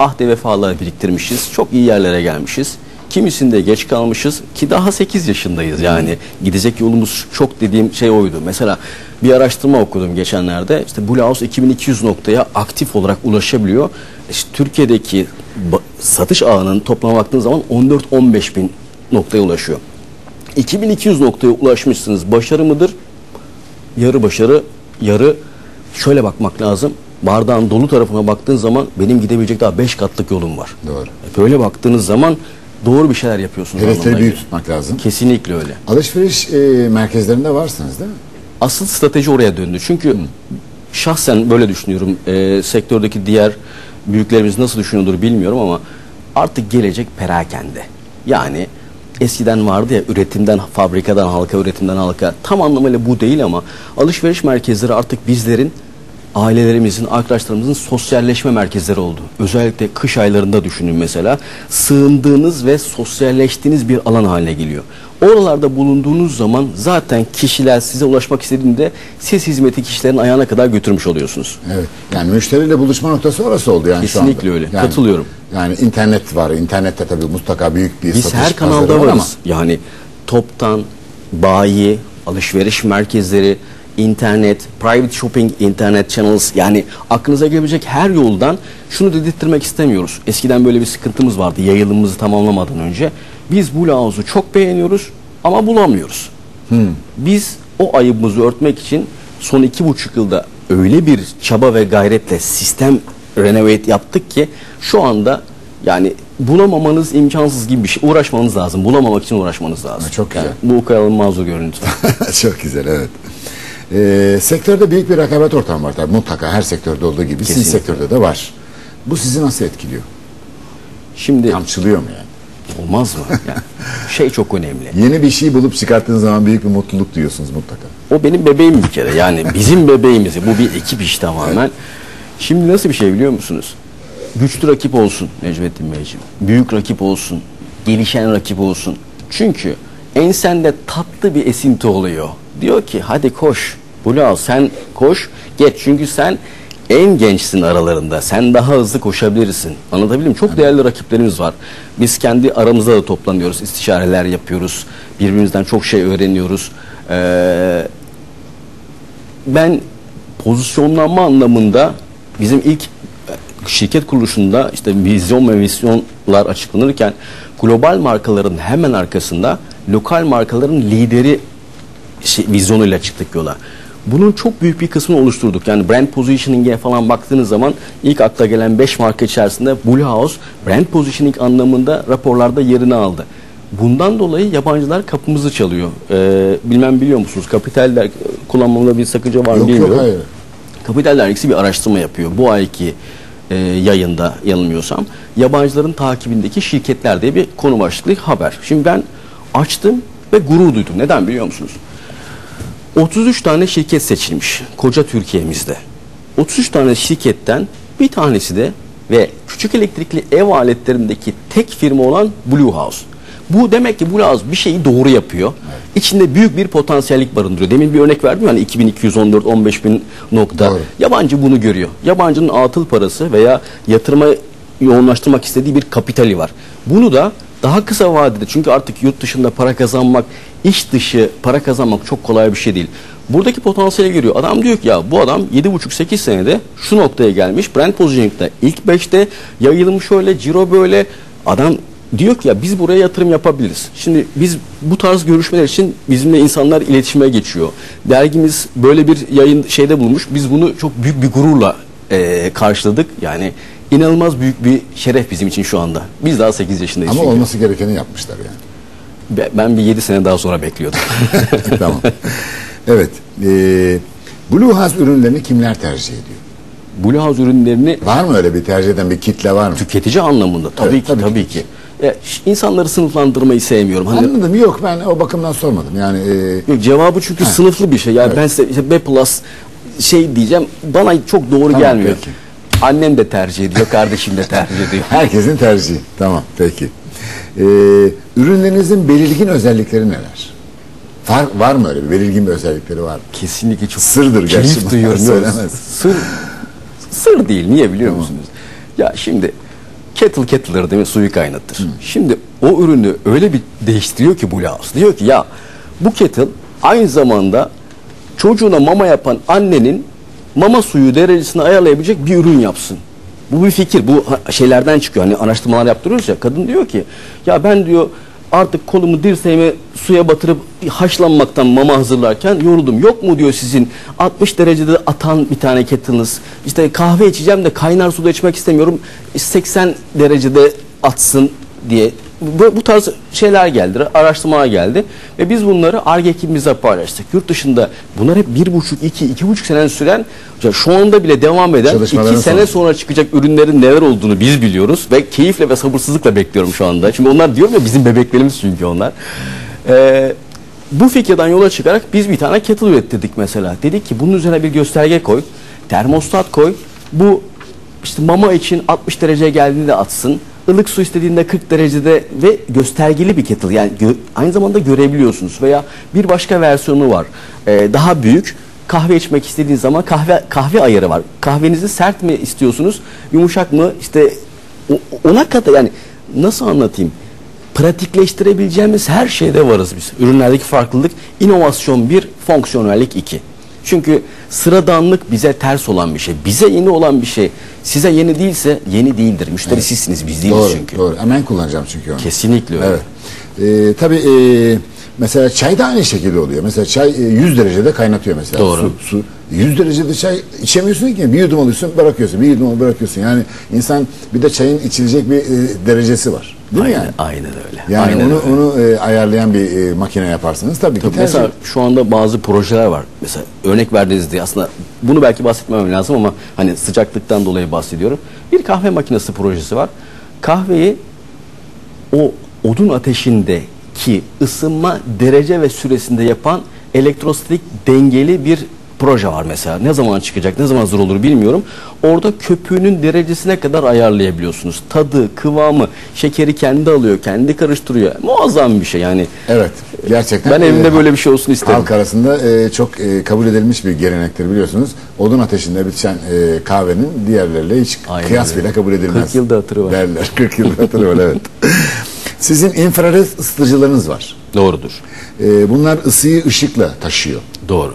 ahde vefalar biriktirmişiz. Çok iyi yerlere gelmişiz. Kimisinde geç kalmışız ki daha 8 yaşındayız. Yani gidecek yolumuz çok dediğim şey oydu. Mesela bir araştırma okudum geçenlerde. İşte Blue House 2200 noktaya aktif olarak ulaşabiliyor. İşte Türkiye'deki satış ağının toplam baktığın zaman 14-15 bin noktaya ulaşıyor. 2200 noktaya ulaşmışsınız. Başarı mıdır? Yarı başarı, yarı şöyle bakmak lazım. Bardağın dolu tarafına baktığın zaman benim gidebilecek daha 5 katlık yolum var. Doğru. E Böyle baktığınız zaman doğru bir şeyler yapıyorsunuz. Anlamına büyük tutmak lazım. Kesinlikle öyle. Alışveriş e, merkezlerinde varsınız değil mi? Asıl strateji oraya döndü. Çünkü şahsen böyle düşünüyorum. E, sektördeki diğer büyüklerimiz nasıl düşünüyordur bilmiyorum ama artık gelecek perakende. Yani eskiden vardı ya üretimden fabrikadan halka, üretimden halka. Tam anlamıyla bu değil ama alışveriş merkezleri artık bizlerin ailelerimizin, arkadaşlarımızın sosyalleşme merkezleri oldu. Özellikle kış aylarında düşünün mesela. Sığındığınız ve sosyalleştiğiniz bir alan haline geliyor. Oralarda bulunduğunuz zaman zaten kişiler size ulaşmak istediğinde siz hizmeti kişilerin ayağına kadar götürmüş oluyorsunuz. Evet. Yani müşteriyle buluşma noktası orası oldu yani şu anda. Kesinlikle öyle. Yani- Katılıyorum. Yani internet var. İnternette tabii mutlaka büyük bir Biz satış her kanalda var ama varız. Yani toptan, bayi, alışveriş merkezleri, internet, private shopping, internet channels yani aklınıza gelebilecek her yoldan şunu dedirttirmek istemiyoruz. Eskiden böyle bir sıkıntımız vardı yayılımımızı tamamlamadan önce. Biz bu Laos'u çok beğeniyoruz ama bulamıyoruz. Biz o ayıbımızı örtmek için son iki buçuk yılda öyle bir çaba ve gayretle sistem renovate yaptık ki şu anda yani bulamamanız imkansız gibi bir şey. Uğraşmanız lazım. Bulamamak için uğraşmanız lazım. Ha, çok güzel. Yani bu ukalalı mazur görün lütfen. Çok güzel evet. Ee, sektörde büyük bir rekabet ortamı var tabii mutlaka her sektörde olduğu gibi sizin Kesinlikle. sektörde de var. Bu sizi nasıl etkiliyor? Şimdi Kamçılıyor mu yani? olmaz mı? Yani şey çok önemli. Yeni bir şey bulup çıkarttığınız zaman büyük bir mutluluk duyuyorsunuz mutlaka. O benim bebeğim bir kere. Yani bizim bebeğimiz. Bu bir ekip iş tamamen. Şimdi nasıl bir şey biliyor musunuz? Güçlü rakip olsun Necmettin Beyciğim. Büyük rakip olsun. Gelişen rakip olsun. Çünkü ensende tatlı bir esinti oluyor. Diyor ki hadi koş. Bulal sen koş. Geç çünkü sen en gençsin aralarında. Sen daha hızlı koşabilirsin. Anlatabildim mi? Çok değerli rakiplerimiz var. Biz kendi aramızda da toplanıyoruz. istişareler yapıyoruz. Birbirimizden çok şey öğreniyoruz. Ee, ben pozisyonlanma anlamında bizim ilk e, şirket kuruluşunda işte vizyon ve misyonlar açıklanırken global markaların hemen arkasında lokal markaların lideri şey, vizyonuyla çıktık yola. Bunun çok büyük bir kısmını oluşturduk. Yani brand positioning'e falan baktığınız zaman ilk akla gelen 5 marka içerisinde Blue House brand positioning anlamında raporlarda yerini aldı. Bundan dolayı yabancılar kapımızı çalıyor. Ee, bilmem biliyor musunuz? Kapital der- kullanmamda bir sakınca var mı Yok bilmiyorum. yok hayır. Kapital Dergisi bir araştırma yapıyor. Bu ayki e, yayında yanılmıyorsam. Yabancıların takibindeki şirketler diye bir konu başlıklı haber. Şimdi ben açtım ve gurur duydum. Neden biliyor musunuz? 33 tane şirket seçilmiş koca Türkiye'mizde. 33 tane şirketten bir tanesi de ve küçük elektrikli ev aletlerindeki tek firma olan Blue House. Bu demek ki Blue House bir şeyi doğru yapıyor. İçinde büyük bir potansiyellik barındırıyor. Demin bir örnek verdim yani 2214 15 bin nokta. Doğru. Yabancı bunu görüyor. Yabancının atıl parası veya yatırıma yoğunlaştırmak istediği bir kapitali var. Bunu da daha kısa vadede çünkü artık yurt dışında para kazanmak, iş dışı para kazanmak çok kolay bir şey değil. Buradaki potansiyeli görüyor. Adam diyor ki ya bu adam 7,5-8 senede şu noktaya gelmiş. Brand positioning'de ilk 5'te yayılım şöyle, ciro böyle. Adam diyor ki ya biz buraya yatırım yapabiliriz. Şimdi biz bu tarz görüşmeler için bizimle insanlar iletişime geçiyor. Dergimiz böyle bir yayın şeyde bulmuş. Biz bunu çok büyük bir gururla eee, karşıladık. Yani inanılmaz büyük bir şeref bizim için şu anda. Biz daha 8 yaşındayız Ama çünkü. olması gerekeni yapmışlar yani. Be- Ben bir 7 sene daha sonra bekliyordum. tamam. Evet. Ee, Blue House ürünlerini kimler tercih ediyor? Blue House ürünlerini Var mı öyle bir tercih eden bir kitle var mı? tüketici anlamında tabii Evet, ki tabii tabii, ki. ki. Ya, insanları sınıflandırmayı sevmiyorum. Hani Anladım. Yok ben o bakımdan sormadım. Yani e, Yok, cevabı çünkü sınıflı bir şey. Yani Evet. ben size işte B plus şey diyeceğim bana çok doğru Tamam, gelmiyor. peki. Annem de tercih ediyor, kardeşim de tercih ediyor. herkesin tercihi. Tamam peki. Ee, ürünlerinizin belirgin özellikleri neler? Var, var mı öyle bir belirgin bir özellikleri var mı? Kesinlikle çok Sırdır gerçi duyuyorum. Söylemez. Sır, sır değil. Niye biliyor musunuz? Ya şimdi kettle kettle'dır değil mi? Suyu kaynatır. Şimdi o ürünü öyle bir değiştiriyor ki bu House. Diyor ki ya bu kettle aynı zamanda çocuğuna mama yapan annenin mama suyu derecesini ayarlayabilecek bir ürün yapsın. Bu bir fikir. Bu şeylerden çıkıyor. Hani araştırmalar yaptırıyoruz ya. Kadın diyor ki ya ben diyor artık kolumu dirseğimi suya batırıp haşlanmaktan mama hazırlarken yoruldum. Yok mu diyor sizin 60 derecede atan bir tane kettle'ınız. İşte kahve içeceğim de kaynar suda içmek istemiyorum. 80 derecede atsın diye bu, bu tarz şeyler geldi, araştırmalar geldi ve biz bunları ARGE ekibimizle paylaştık. Yurt dışında bunlar hep bir buçuk, iki, iki buçuk sene süren, şu anda bile devam eden iki sene sonucu. sonra çıkacak ürünlerin neler olduğunu biz biliyoruz ve keyifle ve sabırsızlıkla bekliyorum şu anda. Şimdi onlar diyorum ya bizim bebeklerimiz çünkü onlar. Ee, bu fikirden yola çıkarak biz bir tane kettle ürettirdik mesela. Dedik ki bunun üzerine bir gösterge koy, termostat koy. Bu işte mama için 60 dereceye geldiğinde atsın. Ilık su istediğinde 40 derecede ve göstergeli bir kettle. Yani gö- aynı zamanda görebiliyorsunuz. Veya bir başka versiyonu var. Ee, daha büyük. Kahve içmek istediğiniz zaman kahve kahve ayarı var. Kahvenizi sert mi istiyorsunuz, yumuşak mı? İşte ona kadar yani nasıl anlatayım? pratikleştirebileceğimiz her şeyde varız biz. Ürünlerdeki farklılık inovasyon bir, fonksiyonellik iki. Çünkü sıradanlık bize ters olan bir şey. Bize yeni olan bir şey size yeni değilse yeni değildir. Müşteri sizsiniz biz değiliz Doğru, çünkü. doğru. Hemen kullanacağım çünkü onu. Kesinlikle öyle. Evet. Ee, tabii e, mesela çay da aynı şekilde oluyor. Mesela çay e, 100 derecede kaynatıyor mesela. Doğru. Su, su. 100 derecede çay içemiyorsun ki. Bir yudum alıyorsun bırakıyorsun. Bir yudum al, bırakıyorsun. Yani insan bir de çayın içilecek bir e, derecesi var. Değil mi Aynen, yani? aynen öyle. Yani aynen onu öyle. onu e, ayarlayan bir e, makine yaparsınız. Tabii ki Tabii tercih. mesela şu anda bazı projeler var. Mesela örnek verdiğiniz diye aslında bunu belki bahsetmem lazım ama hani sıcaklıktan dolayı bahsediyorum. Bir kahve makinesi projesi var. Kahveyi o odun ateşindeki ısınma derece ve süresinde yapan elektrostatik dengeli bir proje var mesela. Ne zaman çıkacak, ne zaman hazır olur bilmiyorum. Orada köpüğünün derecesine kadar ayarlayabiliyorsunuz. Tadı, kıvamı, şekeri kendi alıyor, kendi karıştırıyor. Muazzam bir şey yani. Evet. Gerçekten. Ben e, evimde böyle bir şey olsun isterim. Halk arasında e, çok e, kabul edilmiş bir gelenektir biliyorsunuz. Odun ateşinde bitişen e, kahvenin diğerleriyle hiç Aynen kıyas öyle. bile kabul edilmez. 40 yılda hatırı var. Derler. 40 yılda hatırı var evet. Sizin infrared ısıtıcılarınız var. Doğrudur. E, bunlar ısıyı ışıkla taşıyor. Doğru.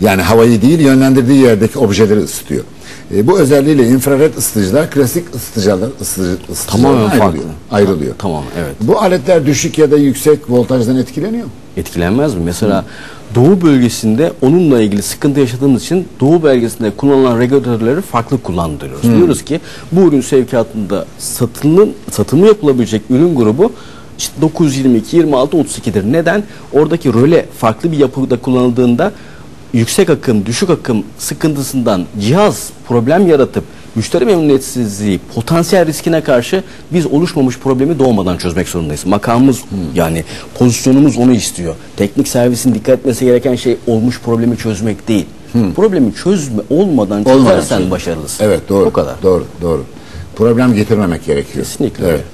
Yani havayı değil yönlendirdiği yerdeki objeleri ısıtıyor. E, bu özelliğiyle infrared ısıtıcılar klasik ısıtıcılar ısıtıcı, ısıtıcılardan Tamamen ayrılıyor. farklı. ayrılıyor. Tamam, evet. Bu aletler düşük ya da yüksek voltajdan etkileniyor mu? Etkilenmez mi? Mesela Doğu bölgesinde onunla ilgili sıkıntı yaşadığımız için Doğu bölgesinde kullanılan regülatörleri farklı kullandırıyoruz. Diyoruz ki bu ürün sevkiyatında satılım, satımı yapılabilecek ürün grubu işte 922, 26, 32'dir. Neden? Oradaki röle farklı bir yapıda kullanıldığında yüksek akım, düşük akım sıkıntısından cihaz problem yaratıp müşteri memnuniyetsizliği, potansiyel riskine karşı biz oluşmamış problemi doğmadan çözmek zorundayız. Makamımız yani pozisyonumuz onu istiyor. Teknik servisin dikkat etmesi gereken şey olmuş problemi çözmek değil. Problemi çözme olmadan çözersen çözmek. başarılısın. Evet doğru. Bu kadar. Doğru doğru. Problem getirmemek gerekiyor. Kesinlikle Evet.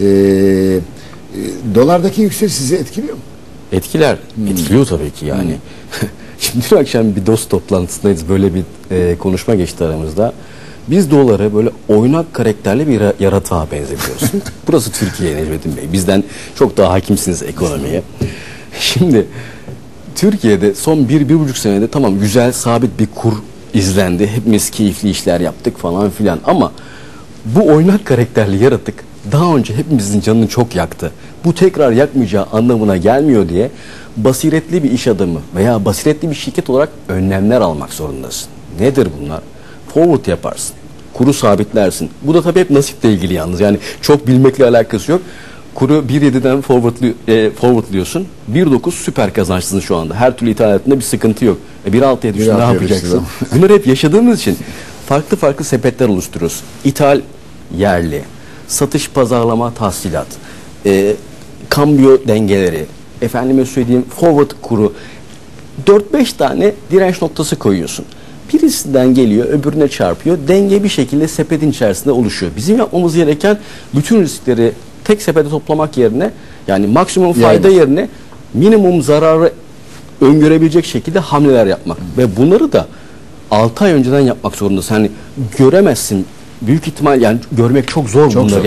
Ee, e, dolardaki yükseliş sizi etkiliyor mu? Etkiler. Etkiliyor tabii ki yani. Şimdi dün akşam bir dost toplantısındayız. Böyle bir e, konuşma geçti aramızda. Biz doları böyle oynak karakterli bir yara- yaratığa benzetiyoruz. Burası Türkiye Necmettin Bey. Bizden çok daha hakimsiniz ekonomiye. Şimdi Türkiye'de son bir, bir buçuk senede tamam güzel sabit bir kur izlendi. Hepimiz keyifli işler yaptık falan filan ama bu oynak karakterli yaratık daha önce hepimizin canını çok yaktı. Bu tekrar yakmayacağı anlamına gelmiyor diye basiretli bir iş adamı veya basiretli bir şirket olarak önlemler almak zorundasın. Nedir bunlar? Forward yaparsın. Kuru sabitlersin. Bu da tabii hep nasiple ilgili yalnız. Yani çok bilmekle alakası yok. Kuru 1.7'den forwardlı, e, forwardlıyorsun. 1.9 süper kazançlısın şu anda. Her türlü ithalatında bir sıkıntı yok. E 1.6'ya düştü ne 1.6'ya yapacaksın? Bunları hep yaşadığımız için farklı farklı sepetler oluşturuyoruz. İthal yerli, satış pazarlama tahsilat, e, kambiyo dengeleri, efendime söyleyeyim forward kuru 4-5 tane direnç noktası koyuyorsun. Birisinden geliyor, öbürüne çarpıyor. Denge bir şekilde sepetin içerisinde oluşuyor. Bizim yapmamız gereken bütün riskleri tek sepete toplamak yerine yani maksimum fayda Yaymak. yerine minimum zararı öngörebilecek şekilde hamleler yapmak. Ve bunları da 6 ay önceden yapmak zorundasın. Hani göremezsin büyük ihtimal yani görmek çok zor Çok bunları. zor.